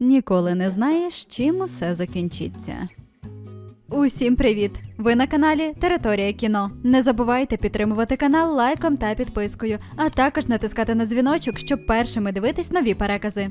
Ніколи не знаєш, чим усе закінчиться. Усім привіт! Ви на каналі Територія кіно. Не забувайте підтримувати канал лайком та підпискою, а також натискати на дзвіночок, щоб першими дивитись нові перекази.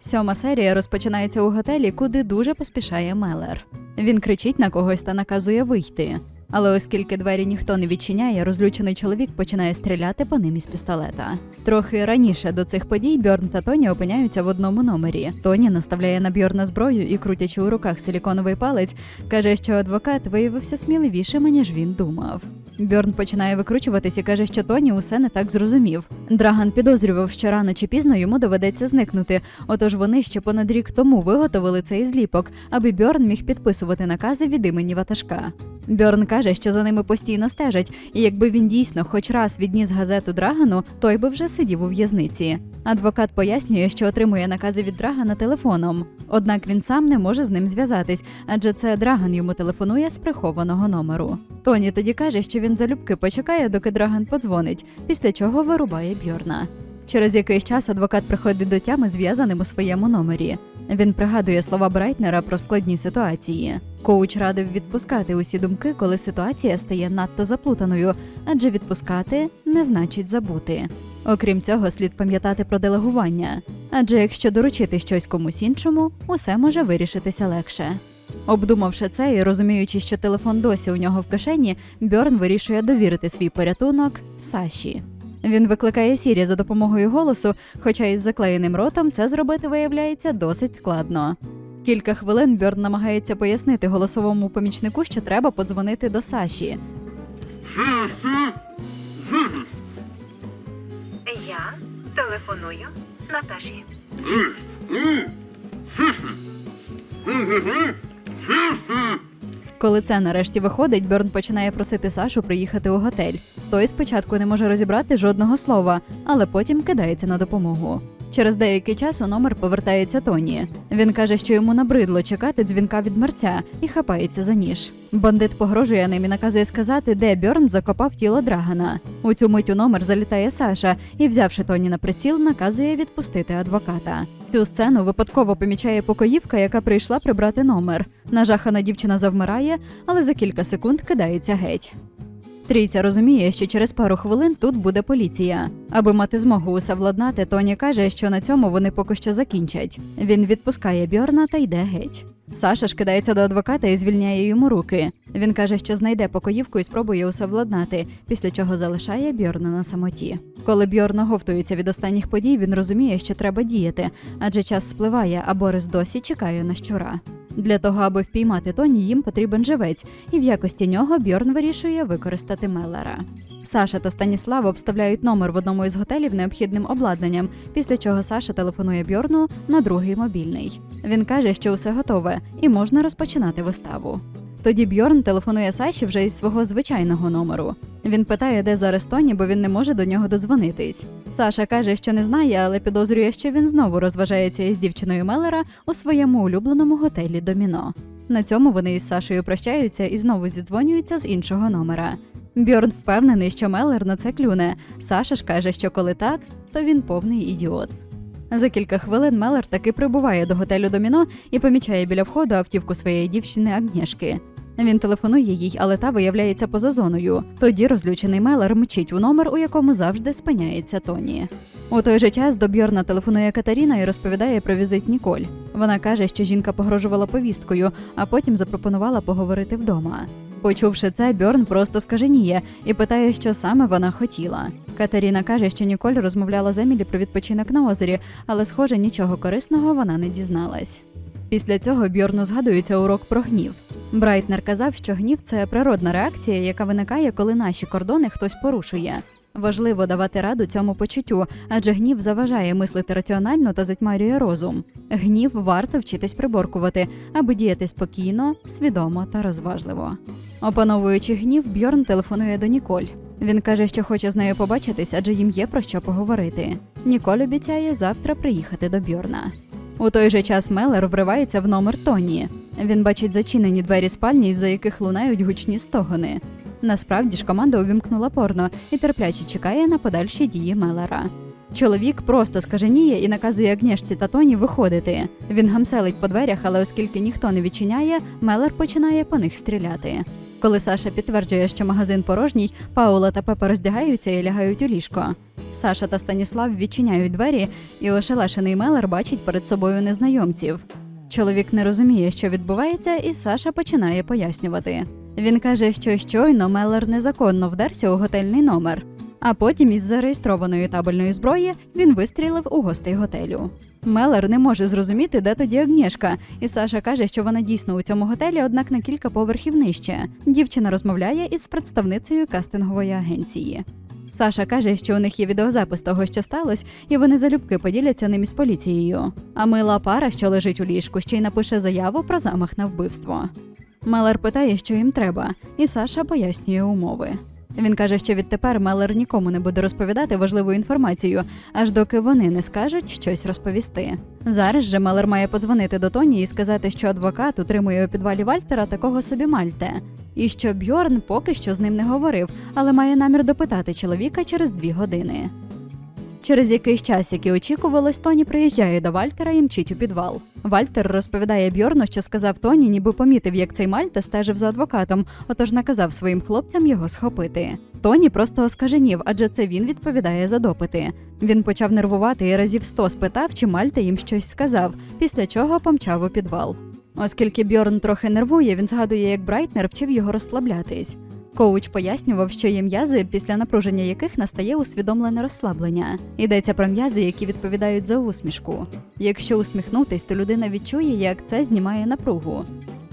Сьома серія розпочинається у готелі, куди дуже поспішає Мелер. Він кричить на когось та наказує вийти. Але оскільки двері ніхто не відчиняє, розлючений чоловік починає стріляти по ним із пістолета. Трохи раніше до цих подій Бьорн та Тоні опиняються в одному номері. Тоні наставляє на Бьорна зброю і, крутячи у руках силіконовий палець, каже, що адвокат виявився сміливішим, ніж він думав. Бьорн починає викручуватись і каже, що Тоні усе не так зрозумів. Драган підозрював, що рано чи пізно йому доведеться зникнути. Отож вони ще понад рік тому виготовили цей зліпок, аби Бьорн міг підписувати накази від імені ватажка. Бьорн каже, що за ними постійно стежать, і якби він дійсно хоч раз відніс газету Драгану, той би вже сидів у в'язниці. Адвокат пояснює, що отримує накази від Драгана телефоном. Однак він сам не може з ним зв'язатись, адже це Драган йому телефонує з прихованого номеру. Тоні тоді каже, що він залюбки почекає, доки Драган подзвонить, після чого вирубає Бьорна. Через якийсь час адвокат приходить до тями зв'язаним у своєму номері. Він пригадує слова Брайтнера про складні ситуації. Коуч радив відпускати усі думки, коли ситуація стає надто заплутаною, адже відпускати не значить забути. Окрім цього, слід пам'ятати про делегування, адже якщо доручити щось комусь іншому, усе може вирішитися легше. Обдумавши це і розуміючи, що телефон досі у нього в кишені, Бьорн вирішує довірити свій порятунок Саші. Він викликає Сірі за допомогою голосу, хоча із заклеєним ротом це зробити виявляється досить складно. Кілька хвилин Бьорн намагається пояснити голосовому помічнику, що треба подзвонити до Саші. Я телефоную Наташі. Коли це нарешті виходить, Бьорн починає просити Сашу приїхати у готель. Той спочатку не може розібрати жодного слова, але потім кидається на допомогу. Через деякий час у номер повертається Тоні. Він каже, що йому набридло чекати дзвінка від мерця і хапається за ніж. Бандит погрожує ним і наказує сказати, де Бьорн закопав тіло Драгана. У цю мить у номер залітає Саша і, взявши Тоні на приціл, наказує відпустити адвоката. Цю сцену випадково помічає покоївка, яка прийшла прибрати номер. Нажахана дівчина завмирає, але за кілька секунд кидається геть. Трійця розуміє, що через пару хвилин тут буде поліція. Аби мати змогу усе владнати, Тоні каже, що на цьому вони поки що закінчать. Він відпускає Бьорна та йде геть. Саша ж кидається до адвоката і звільняє йому руки. Він каже, що знайде покоївку і спробує усе владнати, після чого залишає Бьорна на самоті. Коли Бьорн оговтується від останніх подій, він розуміє, що треба діяти, адже час спливає, а Борис досі чекає на щура. Для того, аби впіймати Тоні, їм потрібен живець, і в якості нього Бьорн вирішує використати Меллера. Саша та Станіслав обставляють номер в одному із готелів необхідним обладнанням, після чого Саша телефонує Бьорну на другий мобільний. Він каже, що усе готове і можна розпочинати виставу. Тоді Бьорн телефонує Саші вже із свого звичайного номеру. Він питає, де зараз Тоні, бо він не може до нього додзвонитись. Саша каже, що не знає, але підозрює, що він знову розважається із дівчиною Меллера у своєму улюбленому готелі Доміно. На цьому вони із Сашею прощаються і знову зідзвонюються з іншого номера. Бьорн впевнений, що Меллер на це клюне. Саша ж каже, що коли так, то він повний ідіот. За кілька хвилин Меллер таки прибуває до готелю Доміно і помічає біля входу автівку своєї дівчини Агнєшки. Він телефонує їй, але та виявляється поза зоною. Тоді розлючений Меллер мчить у номер, у якому завжди спиняється Тоні. У той же час до Бьорна телефонує Катаріна і розповідає про візит Ніколь. Вона каже, що жінка погрожувала повісткою, а потім запропонувала поговорити вдома. Почувши це, Бьорн просто скаженіє і питає, що саме вона хотіла. Катеріна каже, що Ніколь розмовляла з Емілі про відпочинок на озері, але, схоже, нічого корисного вона не дізналась. Після цього Бьорну згадується урок про гнів. Брайтнер казав, що гнів це природна реакція, яка виникає, коли наші кордони хтось порушує. Важливо давати раду цьому почуттю, адже гнів заважає мислити раціонально та затьмарює розум. Гнів варто вчитись приборкувати, аби діяти спокійно, свідомо та розважливо. Опановуючи гнів, Бьорн телефонує до Ніколь. Він каже, що хоче з нею побачитись, адже їм є про що поговорити. Ніколь обіцяє завтра приїхати до Бьорна. У той же час Мелер вривається в номер Тоні. Він бачить зачинені двері спальні, із-за яких лунають гучні стогони. Насправді ж команда увімкнула порно і терпляче чекає на подальші дії Мелера. Чоловік просто скаженіє і наказує Агнєшці та Тоні виходити. Він гамселить по дверях, але оскільки ніхто не відчиняє, Мелер починає по них стріляти. Коли Саша підтверджує, що магазин порожній, Паула та Пепа роздягаються і лягають у ліжко. Саша та Станіслав відчиняють двері, і ошелешений Мелер бачить перед собою незнайомців. Чоловік не розуміє, що відбувається, і Саша починає пояснювати. Він каже, що щойно Мелер незаконно вдерся у готельний номер, а потім із зареєстрованої табельної зброї він вистрілив у гостей готелю. Мелер не може зрозуміти, де тоді Агнєшка, і Саша каже, що вона дійсно у цьому готелі, однак на кілька поверхів нижче. Дівчина розмовляє із представницею кастингової агенції. Саша каже, що у них є відеозапис того, що сталося, і вони залюбки поділяться ним із поліцією. А мила пара, що лежить у ліжку, ще й напише заяву про замах на вбивство. Мелер питає, що їм треба, і Саша пояснює умови. Він каже, що відтепер Мелер нікому не буде розповідати важливу інформацію, аж доки вони не скажуть щось розповісти. Зараз же Мелер має подзвонити до Тоні і сказати, що адвокат утримує у підвалі Вальтера такого собі Мальте, і що Бьорн поки що з ним не говорив, але має намір допитати чоловіка через дві години. Через якийсь час, який очікувалось, Тоні приїжджає до Вальтера і мчить у підвал. Вальтер розповідає Бьорну, що сказав Тоні, ніби помітив, як цей Мальте стежив за адвокатом, отож наказав своїм хлопцям його схопити. Тоні просто оскаженів, адже це він відповідає за допити. Він почав нервувати і разів сто спитав, чи Мальте їм щось сказав, після чого помчав у підвал. Оскільки Бьорн трохи нервує, він згадує, як Брайтнер вчив його розслаблятись. Коуч пояснював, що є м'язи, після напруження яких настає усвідомлене розслаблення. Йдеться про м'язи, які відповідають за усмішку. Якщо усміхнутись, то людина відчує, як це знімає напругу.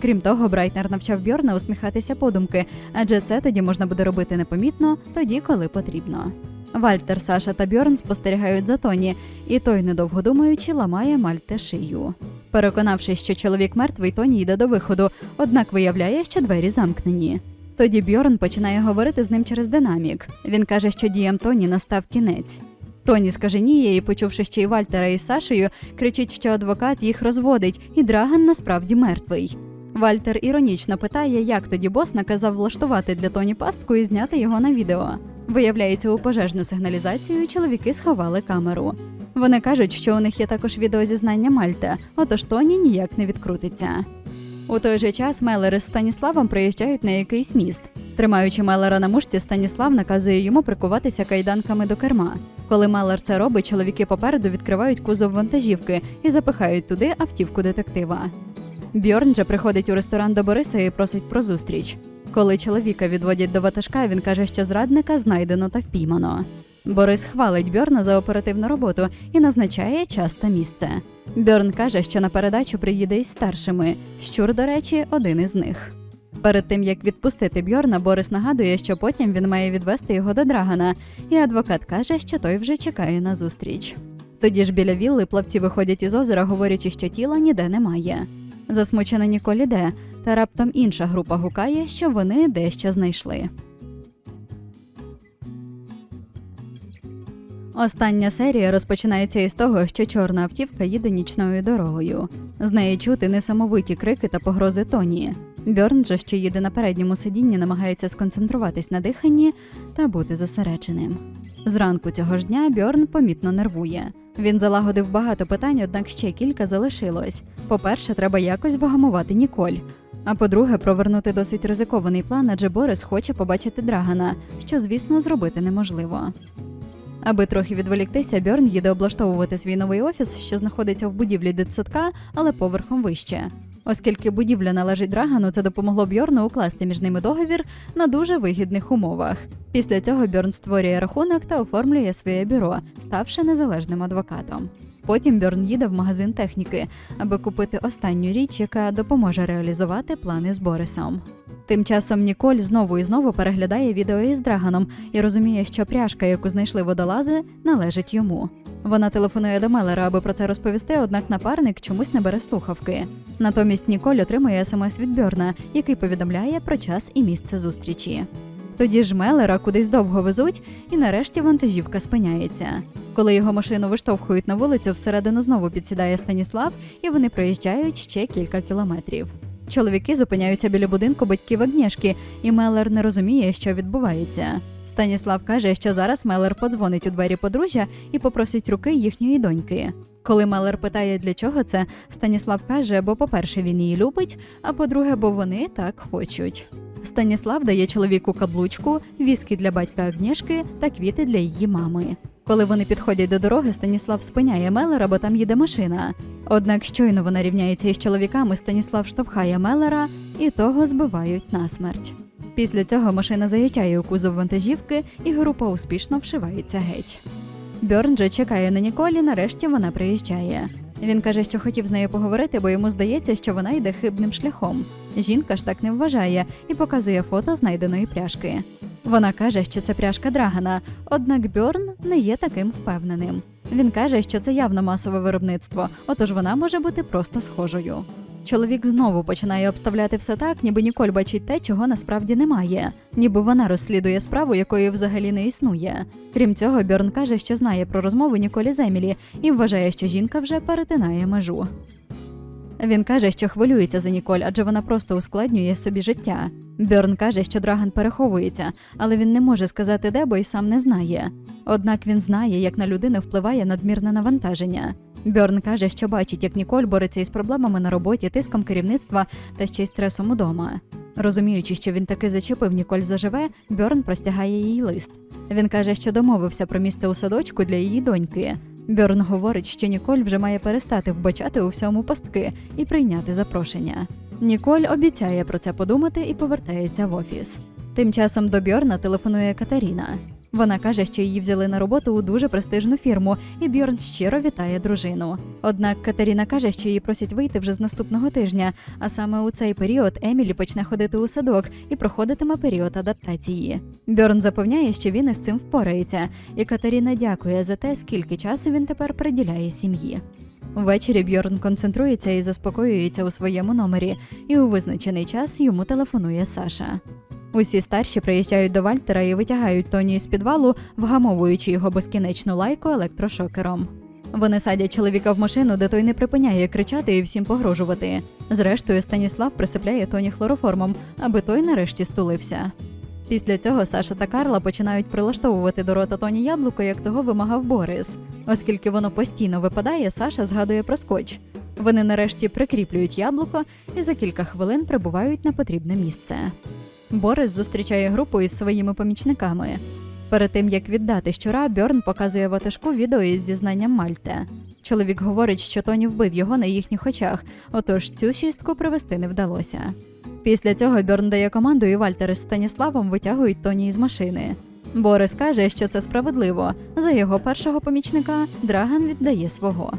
Крім того, Брайтнер навчав Бьорна усміхатися подумки, адже це тоді можна буде робити непомітно, тоді, коли потрібно. Вальтер, Саша та Бьорн спостерігають за Тоні, і той, недовго думаючи, ламає Мальте шию. Переконавшись, що чоловік мертвий, Тоні йде до виходу, однак виявляє, що двері замкнені. Тоді Бьорн починає говорити з ним через динамік. Він каже, що діям Тоні настав кінець. Тоні скаженіє і, почувши ще й Вальтера із Сашею, кричить, що адвокат їх розводить, і Драган насправді мертвий. Вальтер іронічно питає, як тоді бос наказав влаштувати для Тоні пастку і зняти його на відео. Виявляється, у пожежну сигналізацію чоловіки сховали камеру. Вони кажуть, що у них є також відеозізнання Мальта, отож Тоні ніяк не відкрутиться. У той же час Мелер із Станіславом приїжджають на якийсь міст. Тримаючи Мелера на мушці, Станіслав наказує йому прикуватися кайданками до керма. Коли Мелер це робить, чоловіки попереду відкривають кузов вантажівки і запихають туди автівку детектива. Бьорн же приходить у ресторан до Бориса і просить про зустріч. Коли чоловіка відводять до ватажка, він каже, що зрадника знайдено та впіймано. Борис хвалить Бьорна за оперативну роботу і назначає час та місце. Бьорн каже, що на передачу приїде із старшими. Щур, до речі, один із них. Перед тим як відпустити Бьорна, Борис нагадує, що потім він має відвести його до Драгана, і адвокат каже, що той вже чекає на зустріч. Тоді ж біля вілли плавці виходять із озера, говорячи, що тіла ніде немає. Засмучена Ніколь іде, та раптом інша група гукає, що вони дещо знайшли. Остання серія розпочинається із того, що чорна автівка їде нічною дорогою. З неї чути несамовиті крики та погрози Тоні. Бьорн же, що їде на передньому сидінні, намагається сконцентруватись на диханні та бути зосередженим. Зранку цього ж дня Бьорн помітно нервує. Він залагодив багато питань, однак ще кілька залишилось. По-перше, треба якось вгамувати Ніколь. А по-друге, провернути досить ризикований план, адже Борис хоче побачити Драгана, що, звісно, зробити неможливо. Аби трохи відволіктися, Бьорн їде облаштовувати свій новий офіс, що знаходиться в будівлі дитсадка, але поверхом вище. Оскільки будівля належить Драгану, це допомогло Бьорну укласти між ними договір на дуже вигідних умовах. Після цього Бьорн створює рахунок та оформлює своє бюро, ставши незалежним адвокатом. Потім Бьорн їде в магазин техніки, аби купити останню річ, яка допоможе реалізувати плани з Борисом. Тим часом Ніколь знову і знову переглядає відео із Драганом і розуміє, що пряжка, яку знайшли водолази, належить йому. Вона телефонує до Мелера, аби про це розповісти, однак напарник чомусь не бере слухавки. Натомість Ніколь отримує смс від Бьорна, який повідомляє про час і місце зустрічі. Тоді ж Мелера кудись довго везуть, і нарешті вантажівка спиняється. Коли його машину виштовхують на вулицю, всередину знову підсідає Станіслав, і вони проїжджають ще кілька кілометрів. Чоловіки зупиняються біля будинку батьків Агнєшки, і Мелер не розуміє, що відбувається. Станіслав каже, що зараз Мелер подзвонить у двері подружжя і попросить руки їхньої доньки. Коли Мелер питає, для чого це, Станіслав каже, бо, по-перше, він її любить, а по-друге, бо вони так хочуть. Станіслав дає чоловіку каблучку, віскі для батька Агнєшки та квіти для її мами. Коли вони підходять до дороги, Станіслав спиняє Мелера, бо там їде машина. Однак щойно вона рівняється із чоловіками, Станіслав штовхає Мелера і того збивають насмерть. Після цього машина заїжджає у кузов вантажівки, і група успішно вшивається геть. Бьорн же чекає на Ніколі, нарешті вона приїжджає. Він каже, що хотів з нею поговорити, бо йому здається, що вона йде хибним шляхом. Жінка ж так не вважає і показує фото знайденої пряжки. Вона каже, що це пряжка Драгана, однак Бьорн не є таким впевненим. Він каже, що це явно масове виробництво, отож вона може бути просто схожою. Чоловік знову починає обставляти все так, ніби Ніколь бачить те, чого насправді немає, ніби вона розслідує справу, якої взагалі не існує. Крім цього, Бьорн каже, що знає про розмову Ніколі з Емілі і вважає, що жінка вже перетинає межу. Він каже, що хвилюється за Ніколь, адже вона просто ускладнює собі життя. Бьорн каже, що Драган переховується, але він не може сказати де, бо й сам не знає. Однак він знає, як на людину впливає надмірне навантаження. Бьорн каже, що бачить, як Ніколь бореться із проблемами на роботі, тиском керівництва та ще й стресом удома. Розуміючи, що він таки зачепив Ніколь заживе, Бьорн простягає їй лист. Він каже, що домовився про місце у садочку для її доньки. Бьорн говорить, що Ніколь вже має перестати вбачати у всьому пастки і прийняти запрошення. Ніколь обіцяє про це подумати і повертається в офіс. Тим часом до Бьорна телефонує Катаріна. Вона каже, що її взяли на роботу у дуже престижну фірму, і Бьорн щиро вітає дружину. Однак Катаріна каже, що її просять вийти вже з наступного тижня, а саме у цей період Емілі почне ходити у садок і проходитиме період адаптації. Бьорн запевняє, що він із цим впорається, і Катаріна дякує за те, скільки часу він тепер приділяє сім'ї. Ввечері Бьорн концентрується і заспокоюється у своєму номері, і у визначений час йому телефонує Саша. Усі старші приїжджають до Вальтера і витягають Тоні з підвалу, вгамовуючи його безкінечну лайку електрошокером. Вони садять чоловіка в машину, де той не припиняє кричати і всім погрожувати. Зрештою, Станіслав присипляє Тоні хлороформом, аби той нарешті стулився. Після цього Саша та Карла починають прилаштовувати до рота Тоні яблуко, як того вимагав Борис. Оскільки воно постійно випадає, Саша згадує про скотч. Вони нарешті прикріплюють яблуко і за кілька хвилин прибувають на потрібне місце. Борис зустрічає групу із своїми помічниками. Перед тим як віддати щура, Бьорн показує ватажку відео із зізнанням Мальте. Чоловік говорить, що Тоні вбив його на їхніх очах, отож цю шістку привести не вдалося. Після цього Бьорн дає команду, і Вальтер із Станіславом витягують Тоні із машини. Борис каже, що це справедливо. За його першого помічника Драган віддає свого.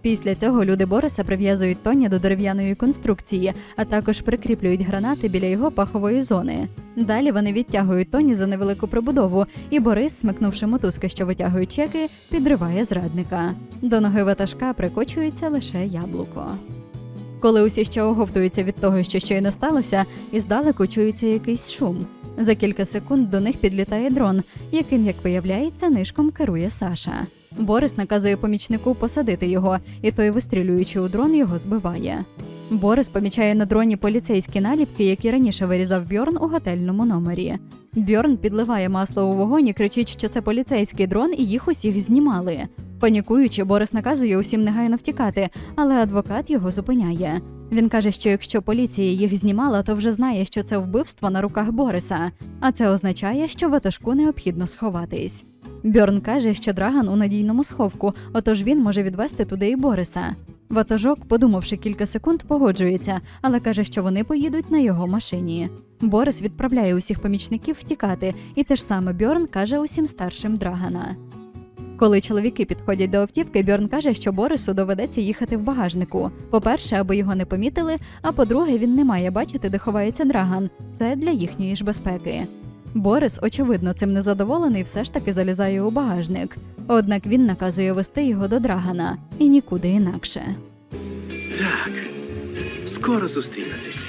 Після цього люди Бориса прив'язують Тоні до дерев'яної конструкції, а також прикріплюють гранати біля його пахової зони. Далі вони відтягують Тоні за невелику прибудову, і Борис, смикнувши мотузки, що витягують чеки, підриває зрадника. До ноги ватажка прикочується лише яблуко. Коли усі ще оговтуються від того, що щойно сталося, і здалеку чується якийсь шум. За кілька секунд до них підлітає дрон, яким, як виявляється, нишком керує Саша. Борис наказує помічнику посадити його, і той, вистрілюючи у дрон, його збиває. Борис помічає на дроні поліцейські наліпки, які раніше вирізав Бьорн у готельному номері. Бьорн підливає масло у вогонь і кричить, що це поліцейський дрон, і їх усіх знімали. Панікуючи, Борис наказує усім негайно втікати, але адвокат його зупиняє. Він каже, що якщо поліція їх знімала, то вже знає, що це вбивство на руках Бориса, а це означає, що ватажку необхідно сховатись. Бьорн каже, що Драган у надійному сховку, отож він може відвести туди і Бориса. Ватажок, подумавши кілька секунд, погоджується, але каже, що вони поїдуть на його машині. Борис відправляє усіх помічників втікати, і те ж саме Бьорн каже усім старшим Драгана. Коли чоловіки підходять до автівки, Бьорн каже, що Борису доведеться їхати в багажнику. По-перше, аби його не помітили, а по-друге, він не має бачити, де ховається драган. Це для їхньої ж безпеки. Борис, очевидно, цим незадоволений, все ж таки залізає у багажник. Однак він наказує вести його до драгана і нікуди інакше. Так, скоро зустрінетесь.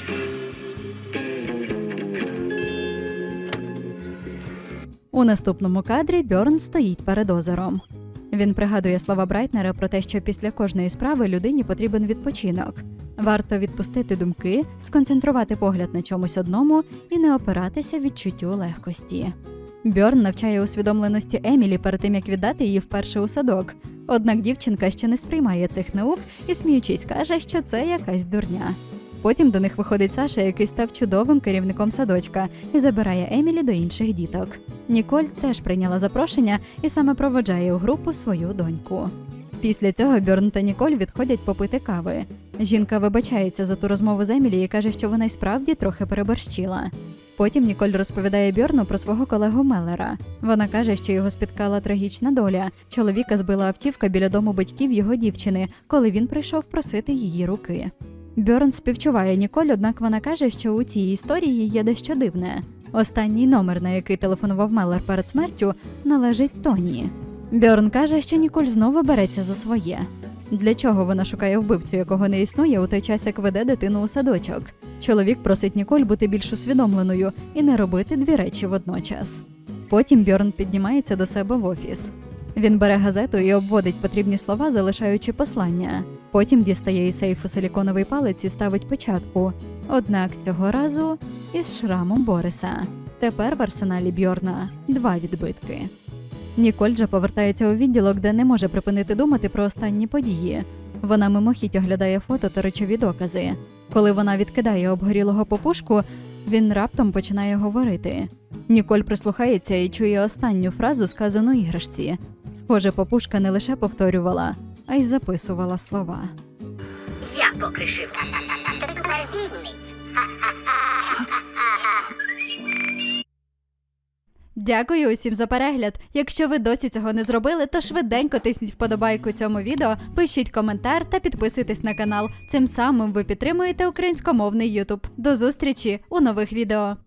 У наступному кадрі Бьорн стоїть перед озером. Він пригадує слова Брайтнера про те, що після кожної справи людині потрібен відпочинок. Варто відпустити думки, сконцентрувати погляд на чомусь одному і не опиратися відчуттю легкості. Бьорн навчає усвідомленості Емілі перед тим, як віддати її вперше у садок. Однак дівчинка ще не сприймає цих наук і, сміючись, каже, що це якась дурня. Потім до них виходить Саша, який став чудовим керівником садочка, і забирає Емілі до інших діток. Ніколь теж прийняла запрошення і саме проводжає у групу свою доньку. Після цього Бьорн та Ніколь відходять попити кави. Жінка вибачається за ту розмову з Емілі і каже, що вона й справді трохи переборщила. Потім Ніколь розповідає Бьорну про свого колегу Меллера. Вона каже, що його спіткала трагічна доля. Чоловіка збила автівка біля дому батьків його дівчини, коли він прийшов просити її руки. Бьорн співчуває Ніколь, однак вона каже, що у цій історії є дещо дивне. Останній номер, на який телефонував Меллер перед смертю, належить Тоні. Бьорн каже, що Ніколь знову береться за своє. Для чого вона шукає вбивцю, якого не існує у той час, як веде дитину у садочок? Чоловік просить Ніколь бути більш усвідомленою і не робити дві речі водночас. Потім Бьорн піднімається до себе в офіс. Він бере газету і обводить потрібні слова, залишаючи послання. Потім дістає із сейфу силіконовий палець і ставить печатку. Однак цього разу із шрамом Бориса. Тепер в арсеналі Бьорна два відбитки. Ніколь же повертається у відділок, де не може припинити думати про останні події. Вона мимохідь оглядає фото та речові докази. Коли вона відкидає обгорілого попушку, він раптом починає говорити. Ніколь прислухається і чує останню фразу, сказану іграшці. Схоже, попушка не лише повторювала, а й записувала слова. Я покришив. Дякую усім за перегляд. Якщо ви досі цього не зробили, то швиденько тисніть вподобайку цьому відео, пишіть коментар та підписуйтесь на канал. Цим самим ви підтримуєте українськомовний YouTube. До зустрічі у нових відео.